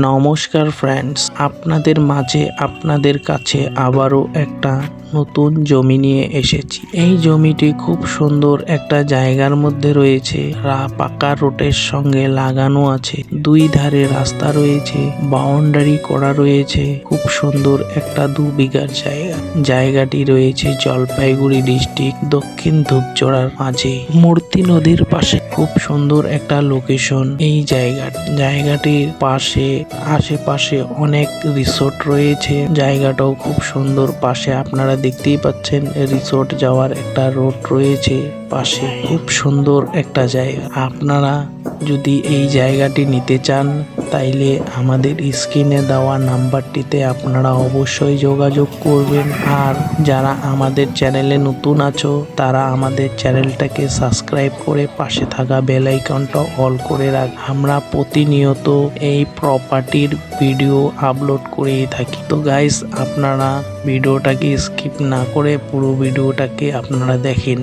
নমস্কার ফ্রেন্ডস আপনাদের মাঝে আপনাদের কাছে আবারও একটা নতুন জমি নিয়ে এসেছি। এই জমিটি খুব সুন্দর একটা জায়গার মধ্যে রয়েছে। রা- পাকা রোডের সঙ্গে লাগানো আছে। দুই ধারে রাস্তা রয়েছে। বাউন্ডারি করা রয়েছে। খুব সুন্দর একটা দু বিঘার জায়গা। জায়গাটি রয়েছে জলপাইগুড়ি ডিস্ট্রিক্ট দক্ষিণ ধূপচড়ার মাঝে। মূর্তি নদীর পাশে খুব সুন্দর একটা লোকেশন এই জায়গা। জায়গাটির পাশে, আশেপাশে অনেক রিসোর্ট রয়েছে। জায়গাটাও খুব সুন্দর। পাশে আপনারা দেখতেই পাচ্ছেন রিসোর্ট যাওয়ার একটা রোড রয়েছে পাশে। খুব সুন্দর একটা জায়গা। আপনারা যদি এই জায়গাটি নিতে চান তাইলে আমাদের স্ক্রিনে দেওয়া নাম্বারটিতে আপনারা অবশ্যই যোগাযোগ করবেন। আর যারা আমাদের চ্যানেলে নতুন আছো, তারা আমাদের চ্যানেলটাকে সাবস্ক্রাইব করে পাশে থাকা বেল আইকনটা অল করে রাখ। আমরা প্রতিনিয়ত এই প্রপার্টির ভিডিও আপলোড করেই থাকি। তো গাইস আপনারা ভিডিওটাকে স্কিপ না করে পুরো ভিডিওটাকে আপনারা দেখেন।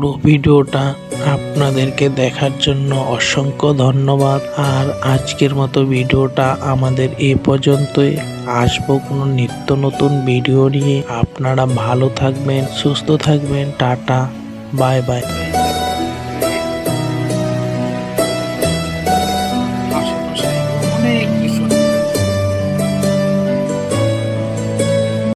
পুরো ভিডিওটা আপনাদেরকে দেখার জন্য অসংখ্য ধন্যবাদ। আর আজকের মতো ভিডিওটা আমাদের এ পর্যন্তই। আসব কোনো নিত্য নতুন ভিডিও নিয়ে। আপনারা ভালো থাকবেন, সুস্থ থাকবেন। Ta-ta, bye bye.